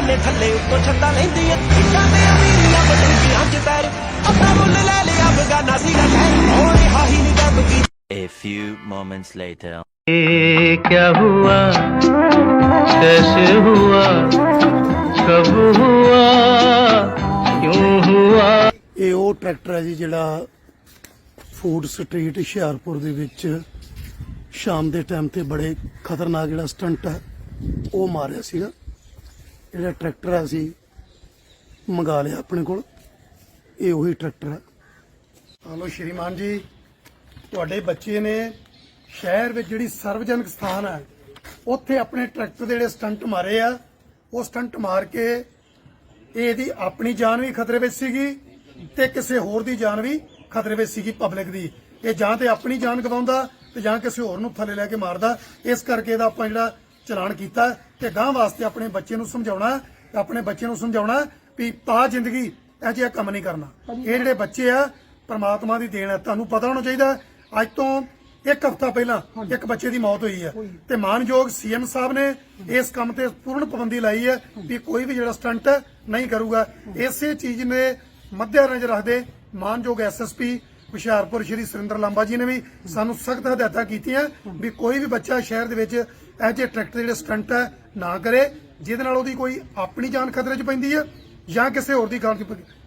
ਖਾਨੇ ਥੱਲੇ ਉੱਤੋਂ ਛੱਤਾਂ ਲੈਂਦੀਆਂ ਇੱਟਾਂ ਤੇ ਅਮੀਰੀਆਂ ਬਦਲਦੀਆਂ ਚ ਤੈਰ ਆਪਣਾ ਮੁੱਲ ਲੈ ਲਿਆ ਬਗਾਨਾ ਸੀ ਨਾ ਖੈਰ ਹੋਏ ਹਾਹੀ ਨਹੀਂ ਦੱਬ ਕੀ A few moments later. ये क्या हुआ कैसे हुआ कब हुआ क्यों हुआ ਇਹ ਉਹ ਟਰੈਕਟਰ ਹੈ ਜੀ ਜਿਹੜਾ ਫੂਡ ਸਟਰੀਟ ਹੁਸ਼ਿਆਰਪੁਰ ਦੇ ਵਿੱਚ ਸ਼ਾਮ ਦੇ ਟਾਈਮ ਤੇ ਬੜੇ ਖਤਰਨਾਕ ਜਿਹੜਾ ਸਟੰਟ ਹੈ ਉਹ ਮਾਰਿਆ ਸੀਗਾ ਜਿਹੜਾ ਟਰੈਕਟਰ ਹੈ ਅਸੀਂ ਮੰਗਾ ਲਿਆ ਆਪਣੇ ਕੋਲ। ਇਹ ਉਹੀ ਟਰੈਕਟਰ ਹੈ ਹਲੋ ਸ਼੍ਰੀਮਾਨ ਜੀ, ਤੁਹਾਡੇ ਬੱਚੇ ਨੇ ਸ਼ਹਿਰ ਵਿੱਚ ਜਿਹੜੀ ਸਰਵਜਨਕ ਸਥਾਨ ਹੈ ਉੱਥੇ ਆਪਣੇ ਟਰੈਕਟਰ ਦੇ ਜਿਹੜੇ ਸਟੰਟ ਮਾਰੇ ਆ, ਉਹ ਸਟੰਟ ਮਾਰ ਕੇ ਇਹਦੀ ਆਪਣੀ ਜਾਨ ਵੀ ਖਤਰੇ ਵਿੱਚ ਸੀਗੀ ਤੇ ਕਿਸੇ ਹੋਰ ਦੀ ਜਾਨ ਵੀ ਖਤਰੇ ਵਿੱਚ ਸੀਗੀ ਪਬਲਿਕ ਦੀ। ਇਹ ਜਾਂ ਤੇ ਆਪਣੀ ਜਾਨ ਗਵਾਉਂਦਾ ਤੇ ਜਾਂ ਕਿਸੇ ਹੋਰ ਨੂੰ ਥੱਲੇ ਲੈ ਕੇ ਮਾਰਦਾ। ਇਸ ਕਰਕੇ ਇਹਦਾ ਆਪਾਂ ਜਿਹੜਾ ਚਲਾਨ ਕੀਤਾ ਤੇ ਗਾਂ ਵਾਸਤੇ ਆਪਣੇ ਬੱਚੇ ਨੂੰ ਸਮਝਾਉਣਾ ਤੇ ਆਪਣੇ ਬੱਚੇ ਨੂੰ ਸਮਝਾਉਣਾ ਵੀ ਪਾ ਜ਼ਿੰਦਗੀ ਇਹ ਜਿਹਾ ਕੰਮ ਨਹੀਂ ਕਰਨਾ। ਇਹ ਜਿਹੜੇ ਬੱਚੇ ਆ ਪ੍ਰਮਾਤਮਾ ਦੀ ਦੇਣ ਹੈ ਤੁਹਾਨੂੰ ਪਤਾ ਹੋਣਾ ਚਾਹੀਦਾ ਅੱਜ ਤੋਂ ਇੱਕ ਹਫ਼ਤਾ ਪਹਿਲਾਂ ਇੱਕ ਬੱਚੇ ਦੀ ਮੌਤ ਹੋਈ ਹੈ। ਤੇ ਮਾਨਯੋਗ ਸੀਐਮ ਸਾਹਿਬ ਨੇ ਇਸ ਕੰਮ ਤੇ ਪੂਰਨ ਪਾਬੰਦੀ ਲਾਈ ਹੈ ਵੀ ਕੋਈ ਵੀ ਜਿਹੜਾ ਸਟੰਟ ਨਹੀਂ ਕਰੂਗਾ। ਇਸੇ ਚੀਜ਼ ਨੇ ਮੱਦੇ ਨਜ਼ਰ ਰੱਖਦੇ ਮਾਨਯੋਗ ਐਸਐਸਪੀ ਹੁਸ਼ਿਆਰਪੁਰ ਸ਼੍ਰੀ ਸੁਰਿੰਦਰ ਲਾਂਬਾ ਜੀ ਨੇ ਵੀ ਸਾਨੂੰ ਸਖਤ ਹਦਾਇਤਾਂ ਕੀਤੀਆਂ ਵੀ ਕੋਈ ਵੀ ਬੱਚਾ ਸ਼ਹਿਰ ਦੇ ਵਿੱਚ ਇਹ ਜਿਹੇ ਟਰੈਕਟਰ ਜਿਹੜੇ ਸਟੰਟ ਹੈ ਨਾ ਕਰੇ ਜਿਹਦੇ ਨਾਲ ਉਹਦੀ ਕੋਈ ਆਪਣੀ ਜਾਨ ਖਤਰੇ 'ਚ ਪੈਂਦੀ ਹੈ ਜਾਂ ਕਿਸੇ ਹੋਰ ਦੀ ਜਾਨ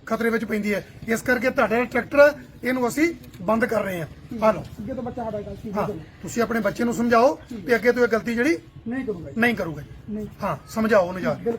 ਖਤਰੇ ਵਿੱਚ ਪੈਂਦੀ ਹੈ। ਇਸ ਕਰਕੇ ਤੁਹਾਡਾ ਟਰੈਕਟਰ ਇਹਨੂੰ ਅਸੀਂ ਬੰਦ ਕਰ ਰਹੇ ਹਾਂ। ਆ ਲਓ। ਅੱਗੇ ਤੋਂ ਬੱਚਾ ਸਾਡਾ ਗਲਤੀ ਹਾਂ ਤੁਸੀਂ ਆਪਣੇ ਬੱਚੇ ਨੂੰ ਸਮਝਾਓ ਵੀ ਅੱਗੇ ਤੋਂ ਇਹ ਗਲਤੀ ਜਿਹੜੀ ਨਹੀਂ ਕਰੂਗਾ ਨਹੀਂ ਕਰੂਗਾ ਹਾਂ ਸਮਝਾਓ ਉਹਨੂੰ ਜਾ ਕੇ।